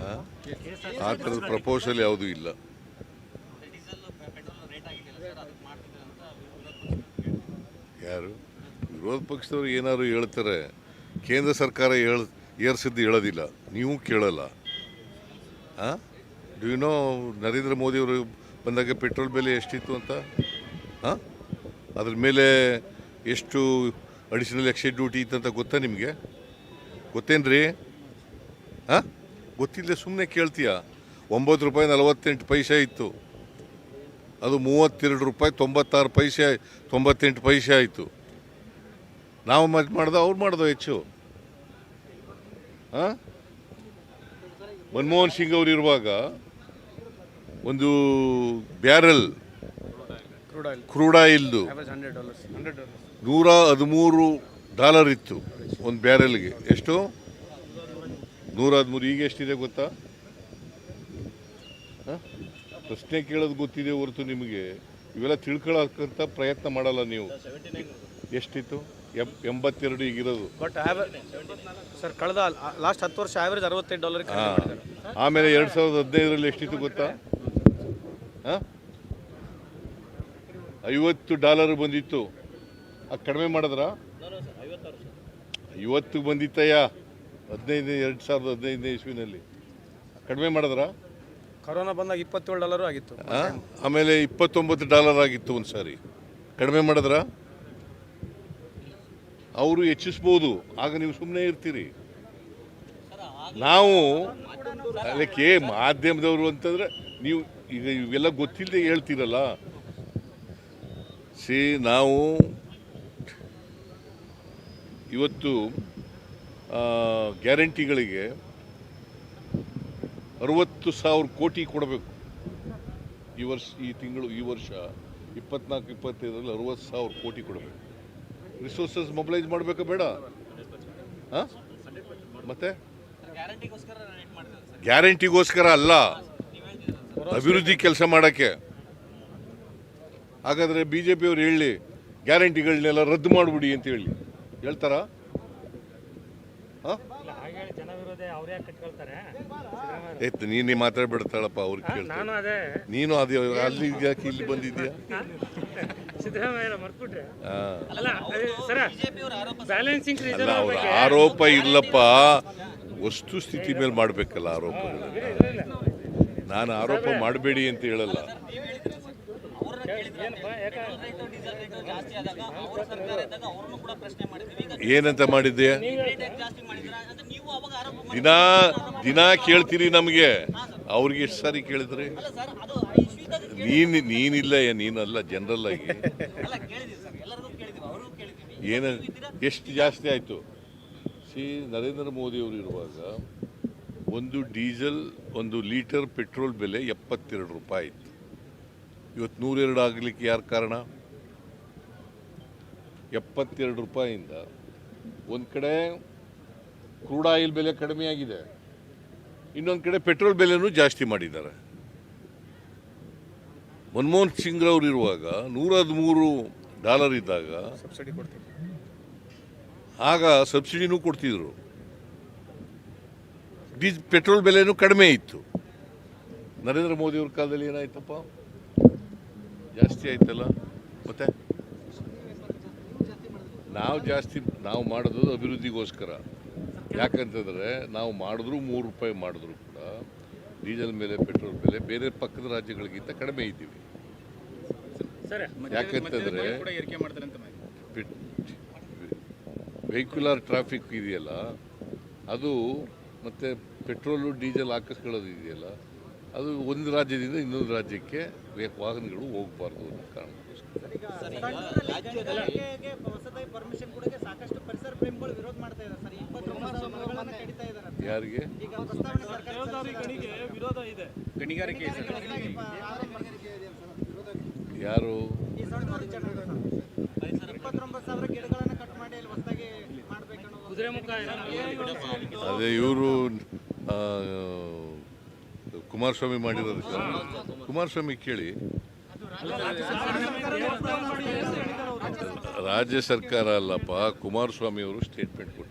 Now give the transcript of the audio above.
ಆ? ಆ ಪ್ರಪೋಸಲ್ ಯಾವುದೂ ಇಲ್ಲ. ಯಾರು? ವಿರೋಧ ಪಕ್ಷದವ್ರು ಏನಾದ್ರು ಹೇಳ್ತಾರೆ, ಕೇಂದ್ರ ಸರ್ಕಾರ ಹೇಳ ಏರ್ಸಿದ್ದು ಹೇಳೋದಿಲ್ಲ, ನೀವು ಕೇಳಲ್ಲ. ಡು ಯು ನೋ ನರೇಂದ್ರ ಮೋದಿಯವರು ಬಂದಾಗ ಪೆಟ್ರೋಲ್ ಬೆಲೆ ಎಷ್ಟಿತ್ತು ಅಂತ? ಹಾಂ ಅದ್ರ ಮೇಲೆ ಎಷ್ಟು ಅಡಿಷನಲ್ ಎಕ್ಸೈಸ್ ಡ್ಯೂಟಿ ಇತ್ತು ಅಂತ ಗೊತ್ತಾ ನಿಮಗೆ? ಗೊತ್ತೇನ್ರಿ? ಹಾಂ? ಗೊತ್ತಿಲ್ಲದೆ ಸುಮ್ಮನೆ ಕೇಳ್ತೀಯ? ಒಂಬತ್ತು ರೂಪಾಯಿ ನಲವತ್ತೆಂಟು ಪೈಸೆ ಇತ್ತು ಅದು ಮೂವತ್ತೆರಡು ರೂಪಾಯಿ, ತೊಂಬತ್ತಾರು ಪೈಸೆ ತೊಂಬತ್ತೆಂಟು ಪೈಸೆ ಆಯಿತು. ನಾವು ಮತ್ತೆ ಮಾಡ್ದೋ, ಅವ್ರು ಮಾಡ್ದೋ ಹೆಚ್ಚು. ಹಾಂ? ಮನಮೋಹನ್ ಸಿಂಗ್ ಅವರು ಇರುವಾಗ ಒಂದು ಬ್ಯಾರಲ್ ಕ್ರೂಡ್ ಆಯಿಲ್ ಕ್ರೂಡ್ ಆಯಿಲ್ದು ನೂರ ಹದಿಮೂರು ಡಾಲರ್ ಇತ್ತು ಒಂದು ಬ್ಯಾರೆಲ್ಗೆ. ಎಷ್ಟು? ನೂರ ಹದಿಮೂರು ಈಗ ಎಷ್ಟಿದೆ ಗೊತ್ತಾ? ಪ್ರಶ್ನೆ ಕೇಳೋದು ಗೊತ್ತಿದೆ ಹೊರತು ನಿಮಗೆ. ಇವೆಲ್ಲ ತಿಳ್ಕೊಳ್ಳೋಕ್ಕಂತ ಪ್ರಯತ್ನ ಮಾಡಲ್ಲ ನೀವು. ಎಷ್ಟಿತ್ತು? ಎಂಬತ್ತೆರಡು ಈಗಿರೋದು. ಬಟ್ ಸರ್ ಕಳೆದ ಲಾಸ್ಟ್ ಹತ್ತು ವರ್ಷ ಆವರೇಜ್ ಅರವತ್ತೈದು ಡಾಲರ್ ಆಮೇಲೆ ಎರಡು ಸಾವಿರದ ಹದಿನೈದರಲ್ಲಿ ಎಷ್ಟಿತ್ತು ಗೊತ್ತಾ? ಹಾಂ? ಐವತ್ತು ಡಾಲರ್ ಬಂದಿತ್ತು. ಅದು ಕಡಿಮೆ ಮಾಡಿದ್ರ? ಐವತ್ತು ಬಂದಿತ್ತಯ್ಯ. ಹದಿನೈದು ಎರಡು ಸಾವಿರದ ಹದಿನೈದನೇ ಇಸ್ವಿನಲ್ಲಿ. ಕಡಿಮೆ ಮಾಡಿದ್ರ? ಕೊರೋನಾ ಬಂದಾಗ ಇಪ್ಪತ್ತೇಳು ಡಾಲರು ಆಗಿತ್ತು. ಆ? ಆಮೇಲೆ ಇಪ್ಪತ್ತೊಂಬತ್ತು ಡಾಲರ್ ಆಗಿತ್ತು ಒಂದು ಸಾರಿ ಕಡಿಮೆ ಮಾಡಿದ್ರ? ಅವರು ಹೆಚ್ಚಿಸ್ಬೋದು. ಆಗ ನೀವು ಸುಮ್ಮನೆ ಇರ್ತೀರಿ. ನಾವು ಅದಕ್ಕೆ ಮಾಧ್ಯಮದವರು ಅಂತಂದ್ರೆ ನೀವು ಈಗ ಇವೆಲ್ಲ ಗೊತ್ತಿಲ್ಲದೆ ಹೇಳ್ತೀರಲ್ಲ. ಸಿ ನಾವು ಇವತ್ತು ಗ್ಯಾರಂಟಿಗಳಿಗೆ ಅರವತ್ತು ಸಾವಿರ ಕೋಟಿ ಕೊಡಬೇಕು. ಈ ವರ್ಷ, ಈ ತಿಂಗಳು, ಈ ವರ್ಷ ಇಪ್ಪತ್ನಾಲ್ಕು, ಇಪ್ಪತ್ತೈದರಲ್ಲಿ ಅರವತ್ತು ಸಾವಿರ ಕೋಟಿ ಕೊಡಬೇಕು. ರಿಸೋರ್ಸಸ್ ಮೊಬಿಲೈಸ್ ಮಾಡಬೇಕಾ ಬೇಡ? ಹಾಂ? ಮತ್ತೆ? ಗ್ಯಾರಂಟಿಗೋಸ್ಕರ ಅಲ್ಲ. ಅಭಿವೃದ್ಧಿ ಕೆಲಸ ಮಾಡೋಕ್ಕೆ. ಹಾಗಾದರೆ ಬಿ ಜೆ ಪಿಯವರು ಹೇಳಿ, ಗ್ಯಾರಂಟಿಗಳನ್ನೆಲ್ಲ ರದ್ದು ಮಾಡಿಬಿಡಿ ಅಂತ ಹೇಳಿ. ಹೇಳ್ತಾರಾ ಹಾಂ ಹಾಗೆ ಜನ ವಿರೋಧ ಅವ್ರು ಯಾಕೆ ಕಟ್ಕೊಳ್ತಾರೆ ಎತ್ತು ನೀನೇ ಮಾತಾಡ್ಬಿಡ್ತಾಳಪ್ಪ ಅವ್ರು ಕೇಳ್ತಾರೆ. ನಾನು ಅದೇ. ನೀನು ಅದು ಅಲ್ಲಿ ಯಾಕೆ ಇಲ್ಲಿ ಬಂದಿದ್ಯಾ. ಅಲ್ಲ ಅವ್ರ ಆರೋಪ ಇಲ್ಲಪ್ಪ. ವಸ್ತು ಸ್ಥಿತಿ ಮೇಲೆ ಮಾಡಬೇಕಲ್ಲ ಆರೋಪ ನಾನು ಆರೋಪ ಮಾಡಬೇಡಿ ಅಂತ ಹೇಳಲ್ಲ. ಏನಂತ ಮಾಡಿದ್ದೆ? ದಿನ ದಿನ ಕೇಳ್ತೀರಿ ನಮಗೆ. ಅವ್ರಿಗೆ ಎಷ್ಟು ಸಾರಿ ಕೇಳಿದ್ರಿ? ನೀನ್, ನೀನಿಲ್ಲ ನೀನಲ್ಲ ಜನರಲ್ ಆಗಿ ಏನು, ಎಷ್ಟು ಜಾಸ್ತಿ ಆಯಿತು? ಸಿ ನರೇಂದ್ರ ಮೋದಿ ಅವರು ಇರುವಾಗ ಒಂದು ಡೀಸೆಲ್, ಒಂದು ಲೀಟರ್ ಪೆಟ್ರೋಲ್ ಬೆಲೆ ಎಪ್ಪತ್ತೆರಡು ರೂಪಾಯಿ ಇತ್ತು. ಇವತ್ತು ನೂರೆರಡು ಆಗಲಿಕ್ಕೆ ಯಾರು ಕಾರಣ? ಎಪ್ಪತ್ತೆರಡು ರೂಪಾಯಿಂದ ಒಂದು ಕಡೆ ಕ್ರೂಡ್ ಆಯಿಲ್ ಬೆಲೆ ಕಡಿಮೆ ಆಗಿದೆ. ಇನ್ನೊಂದು ಕಡೆ ಪೆಟ್ರೋಲ್ ಬೆಲೆನೂ ಜಾಸ್ತಿ ಮಾಡಿದ್ದಾರೆ. ಮನಮೋಹನ್ ಸಿಂಗ್ ಅವರು ಇರುವಾಗ ನೂರ ಹದಿಮೂರು ಡಾಲರ್ ಇದ್ದಾಗ ಸಬ್ಸಿಡಿ ಕೊಡ್ತಿದ್ರು. ಆಗ ಸಬ್ಸಿಡಿನೂ ಕೊಡ್ತಿದ್ರು. ಡೀಸ್ ಪೆಟ್ರೋಲ್ ಬೆಲೆನೂ ಕಡಿಮೆ ಇತ್ತು. ನರೇಂದ್ರ ಮೋದಿ ಅವ್ರ ಕಾಲದಲ್ಲಿ ಏನಾಯ್ತಪ್ಪ? ಜಾಸ್ತಿ ಆಯ್ತಲ್ಲ? ಮತ್ತೆ? ನಾವು ಜಾಸ್ತಿ ನಾವು ಮಾಡೋದು ಅಭಿವೃದ್ಧಿಗೋಸ್ಕರ. ಯಾಕಂತಂದ್ರೆ ನಾವು ಮಾಡಿದ್ರು ಮೂರು ರೂಪಾಯಿ ಮಾಡಿದ್ರು ಕೂಡ ಡೀಸೆಲ್ ಮೇಲೆ ಪೆಟ್ರೋಲ್ ಮೇಲೆ ಬೇರೆ ಪಕ್ಕದ ರಾಜ್ಯಗಳಿಗಿಂತ ಕಡಿಮೆ ಇದ್ದೀವಿ. ಯಾಕಂತಂದರೆ ಯಾಕಂತಂದ್ರೆ ಏರಿಕೆ ಮಾಡ್ತಾರೆ ಅಂತ ವೆಹಿಕ್ಯುಲರ್ ಟ್ರಾಫಿಕ್ ಇದೆಯಲ್ಲ ಅದು ಮತ್ತು ಪೆಟ್ರೋಲು ಡೀಸೆಲ್ ಹಾಕಿಸ್ಕೊಳ್ಳೋದು ಇದೆಯಲ್ಲ ಅದು ಒಂದು ರಾಜ್ಯದಿಂದ ಇನ್ನೊಂದು ರಾಜ್ಯಕ್ಕೆ ವಾಹನಗಳು ಹೋಗಬಾರ್ದು ಅನ್ನೋ ಕಾರಣಕ್ಕೋಸ್ಕರ ಯಾರಿಗೆ? ಯಾರು? ಅದೇ ಇವರು ಕುಮಾರಸ್ವಾಮಿ ಮಾಡಿರೋದಕ್ಕೆ ಕುಮಾರಸ್ವಾಮಿ ಕೇಳಿ. ರಾಜ್ಯ ಸರ್ಕಾರ ಅಲ್ಲಪ್ಪ, ಕುಮಾರಸ್ವಾಮಿ ಅವರು ಸ್ಟೇಟ್ಮೆಂಟ್ ಕೊಟ್ಟಿದ್ದಾರೆ.